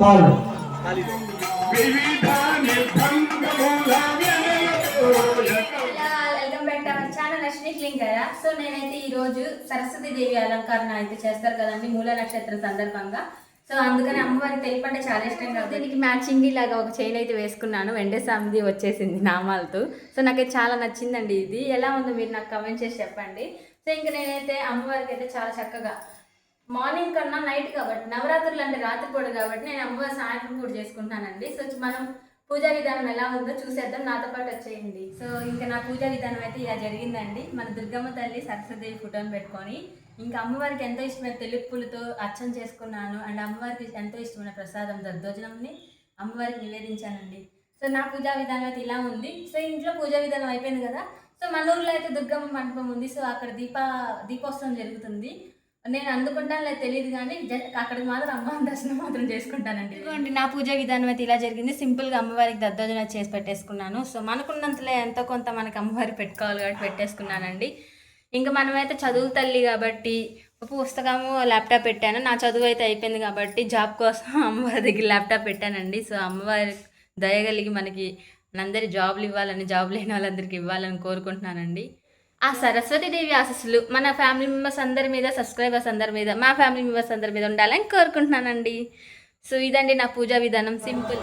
పాలు. సో నేనైతే ఈ రోజు సరస్వతి దేవి అలంకరణ అయితే చేస్తారు కదండి మూల నక్షత్రం సందర్భంగా సో అందుకని అమ్మవారికి తెలుపు అంటే చాలా ఇష్టం కాబట్టి. దీనికి మ్యాచింగ్ ఇలాగా ఒక చైన్ అయితే వేసుకున్నాను. వెండేసామిది వచ్చేసింది నామాలతో. సో నాకైతే చాలా నచ్చిందండి ఇది. ఎలా ఉందో మీరు నాకు కమెంట్ చేసి చెప్పండి. సో ఇంకా నేనైతే అమ్మవారికి అయితే చాలా చక్కగా మార్నింగ్ కన్నా నైట్ కాబట్టి నవరాత్రులు అంటే రాత్రిపూట కాబట్టి నేను అమ్మవారి సాయంత్రం పూట చేసుకుంటానండి సో మనం పూజా విధానం ఎలా ఉందో చూసేద్దాం. నాతో పాటు వచ్చేయండి. సో ఇంకా నా పూజా విధానం అయితే ఇలా జరిగిందండి. మన దుర్గమ్మ తల్లి సరస్వతి ఫోటోని పెట్టుకొని ఇంకా అమ్మవారికి ఎంతో ఇష్టమైన తెలుగు పూలతో అర్చన చేసుకున్నాను అండ్ అమ్మవారికి ఎంతో ఇష్టమైన ప్రసాదం దద్దోజనంని అమ్మవారికి నివేదించానండి. సో నా పూజా విధానం అయితే ఇలా ఉంది. సో ఇంట్లో పూజా విధానం అయిపోయింది కదా. సో మన ఊర్లో అయితే దుర్గమ్మ మండపం ఉంది. సో అక్కడ దీప దీపోత్సవం జరుగుతుంది. నేను అందుకుంటాను లేదు తెలియదు కానీ అక్కడికి మాత్రం అమ్మవారి దర్శనం మాత్రం చేసుకుంటానండి. ఇదిగోండి నా పూజ విధానం అయితే ఇలా జరిగింది. సింపుల్గా అమ్మవారికి దద్దోజన చేసి పెట్టేసుకున్నాను. సో మనకున్నంతలో ఎంతో కొంత మనకి అమ్మవారి పెట్టుకోవాలి కాబట్టి పెట్టేసుకున్నానండి. ఇంకా మనమైతే చదువు తల్లి కాబట్టి ఒక పుస్తకము ల్యాప్టాప్ పెట్టాను. నా చదువు అయితే అయిపోయింది కాబట్టి జాబ్ కోసం అమ్మవారి దగ్గర ల్యాప్టాప్ పెట్టానండి. సో అమ్మవారి దయగలిగి మనకి అందరి జాబ్లు ఇవ్వాలని జాబ్ లేని వాళ్ళందరికీ ఇవ్వాలని కోరుకుంటున్నానండి. ఆ సరస్వతి దేవి ఆశస్సులు మన ఫ్యామిలీ మెంబర్స్ అందరి మీద సబ్స్క్రైబర్స్ అందరి మీద మా ఫ్యామిలీ మెంబర్స్ అందరి మీద ఉండాలని కోరుకుంటున్నానండి. సో ఇదండి నా పూజా విధానం. సింపుల్.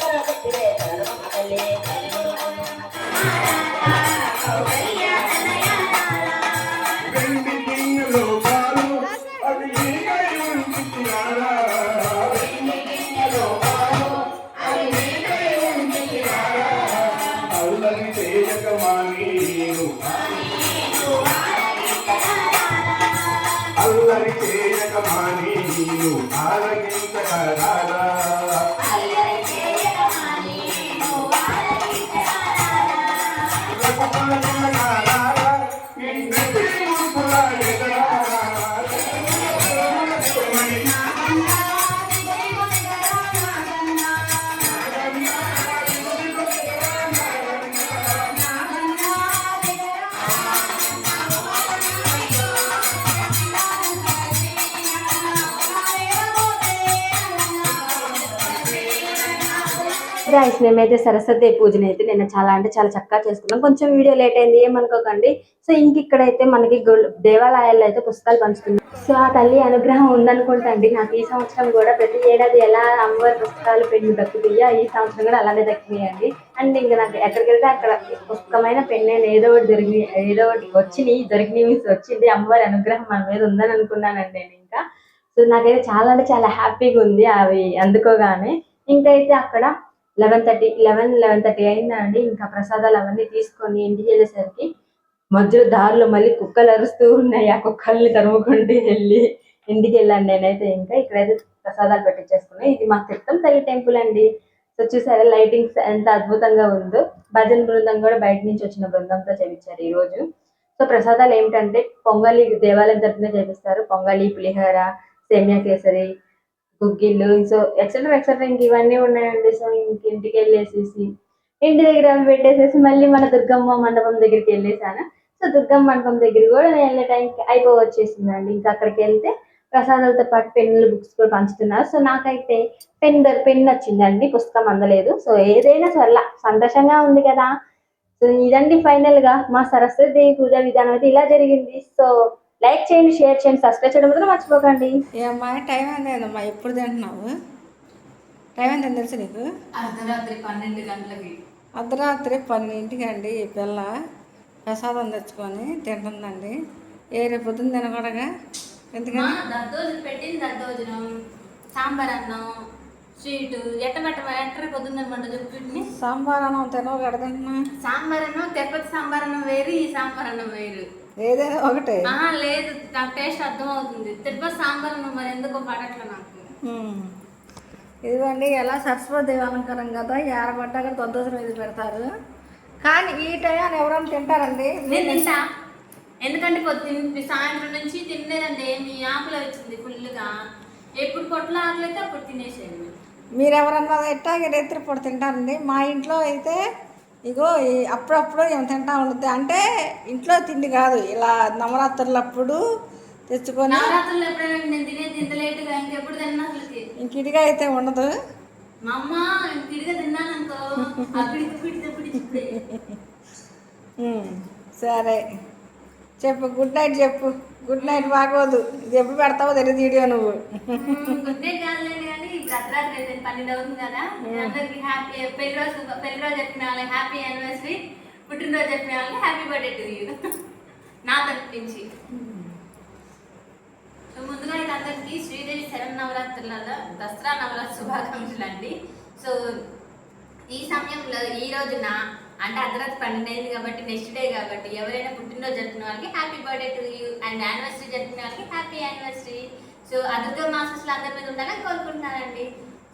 ಶಂಕರ గాయస్ మేమైతే సరస్వతి పూజని అయితే నేను చాలా అంటే చాలా చక్కగా చేసుకున్నాం. కొంచెం వీడియో లేట్ అయింది ఏమనుకోకండి. సో ఇంక ఇక్కడైతే మనకి దేవాలయాల్లో అయితే పుస్తకాలు పంచుతున్నాం సో ఆ తల్లి అనుగ్రహం ఉందనుకుంటా అండి. నాకు ఈ సంవత్సరం కూడా ప్రతి ఏడాది ఎలా అమ్మవారి పుస్తకాలు పెన్ను దక్కుతాయో ఈ సంవత్సరం కూడా అలానే దక్కినాయండి. అండ్ ఇంకా నాకు ఎక్కడికి వెళ్తే అక్కడ పుస్తకమైన పెన్ను ఏదో ఒకటి దొరికి ఏదో ఒకటి వచ్చినాయి దొరికినవి వచ్చింది. అమ్మవారి అనుగ్రహం మన మీద ఉందని అనుకున్నానండి నేను ఇంకా. సో నాకైతే చాలా అంటే చాలా హ్యాపీగా ఉంది అవి అందుకోగానే. ఇంకైతే అక్కడ eleven thirty eleven eleven thirty అయిందండి ఇంకా ప్రసాదాలు అవన్నీ తీసుకొని ఇంటికి వెళ్ళేసరికి మధ్యలో దారిలో మళ్ళీ కుక్కలు అరుస్తూ ఉన్నాయి. ఆ కుక్కల్ని తరుముకుంటూ వెళ్ళి ఇంటికి వెళ్ళాను నేనైతే. ఇంకా ఇక్కడైతే ప్రసాదాలు పెట్టించేసుకున్నాయి ఇది మా తిత్తం తల్లి టెంపుల్ అండి. సో చూసారా లైటింగ్స్ ఎంత అద్భుతంగా ఉందో. భజన బృందం కూడా బయట నుంచి వచ్చిన బృందంతో చేపించారు ఈ రోజు సో ప్రసాదాలు ఏమిటంటే పొంగలి దేవాలయం తరఫున చేపిస్తారు. పొంగలి పులిహోర సేమియా కేసరి గుగ్గిళ్ళు సో ఎక్సెట్రా ఎక్సెట్రా ఇంక ఇవన్నీ ఉన్నాయండి. సో ఇంక ఇంటికి వెళ్ళేసేసి ఇంటి దగ్గర అవి పెట్టేసేసి మళ్ళీ మన దుర్గమ్మ మండపం దగ్గరికి వెళ్ళేసాను? సో దుర్గమ్మ మండపం దగ్గర కూడా నేను వెళ్ళే టైంకి అయిపోవచ్చేసిందండి. ఇంకా అక్కడికి వెళ్తే ప్రసాదాలతో పాటు పెన్నులు బుక్స్ కూడా పంచుతున్నారు. సో నాకైతే పెన్ పెన్ వచ్చిందండి పుస్తకం అందలేదు. సో ఏదైనా సర్లా సంతోషంగా ఉంది కదా. సో ఇదండి ఫైనల్గా మా సరస్వతి దేవి పూజ విధానం అయితే ఇలా జరిగింది. సో లైక్ చేయండి షేర్ చేయండి సబ్స్క్రైబ్ చేయడం మాత్రం మర్చిపోకండి. ఏమ్మా టైం ఏందమ్మా ఎప్పుడు తింటున్నావు? టైం ఏందని తెలుసు నీకు? అర్ధరాత్రి పన్నెండు గంటలకి. అర్ధరాత్రి పన్నెండింటికి అండి ఈ పిల్ల ప్రసాదం తెచ్చుకొని తింటుందండి. ఏ రేపు పొద్దున్న తినకూడగా? ఎందుకని? దద్దోజనం పెట్టింది దద్దోజనం సాంబార్ అన్నం స్వీట్ ఎట్ట పెట్ట ఎట్ట చెప్పు వీటిని. సాంబార్ అన్నం తినవు కడ తింటున్నా? సాంబార్ అన్నం తిరుపతి సాంబార్ అన్నం వేరు ఈ సాంబార్ అన్నం వేరు. ఏదైనా ఒకటే. లేదు. నాకు టేస్ట్ అర్థం అవుతుంది తిరుపతి సాంబార్ మరి ఎందుకో పడట్ల నాకు. ఇదిగోండి ఎలా సరస్వతి అలంకారం కదా ఏరబడ్డాక దొద్దోసం ఇది పెడతారు. కానీ ఈ టైం ఎవరైనా తింటారండి? నేను తింటా. ఎందుకంటే పొద్దున్న సాయంత్రం నుంచి తినలేదండి. మీ ఆకులు వచ్చింది ఫుల్గా ఎప్పుడు పొట్ల ఆకలి అయితే అప్పుడు తినేసేది. మీరు ఎవరన్నా ఎట్టాగే రేత్రి పూట తింటారండి. మా ఇంట్లో అయితే ఇగో ఈ అప్పుడప్పుడు ఏం తింటా ఉంటుంది అంటే ఇంట్లో తిండి కాదు ఇలా నవరాత్రులప్పుడు తెచ్చుకొని ఇంక ఇదిగా అయితే ఉండదు. సరే. చెప్పు గుడ్ నైట్ చెప్పు. గుడ్ నైట్ బాగోదు. ఇది ఎప్పుడు పెడతావో తెలియదు వీడియో నువ్వు. గుడ్ నైట్ కాదులేండి కానీ ఇప్పుడు అర్ధరాత్రి పన్నెండు అవుతుంది కదా. అందరికి హ్యాపీ పెళ్ళి రోజు పెళ్ళి రోజు చెప్పిన వాళ్ళకి హ్యాపీ యానివర్సరీ పుట్టినరోజు చెప్పిన వాళ్ళకి హ్యాపీ బర్త్డే టు యూ నా తరపు నుంచి. సో ముందుగా అయితే అందరికి శ్రీదేవి శరణ్ నవరాత్రులలో దసరా నవరాత్రి శుభాకాంక్షలు అండి. సో ఈ సమయంలో ఈ రోజున అంటే అర్ధరాత్రి పన్నెండు కాబట్టి నెక్స్ట్ డే కాబట్టి ఎవరైనా పుట్టినరోజు జరిపిన వాళ్ళకి happy birthday to you and anniversary జరుపుకునే వాళ్ళకి హ్యాపీ యానివర్సరీ సో అదుర్గ మాస్టర్స్లో అందరి మీద ఉండాలని కోరుకుంటున్నానండి.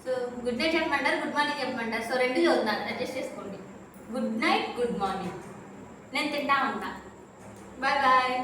సో గుడ్ నైట్ చెప్పమంటారు? గుడ్ మార్నింగ్ చెప్పమంటారు? సో రెండు చదువుతాను అడ్జస్ట్ చేసుకోండి. గుడ్ నైట్ గుడ్ మార్నింగ్ నేను తింటా ఉంటా. Bye bye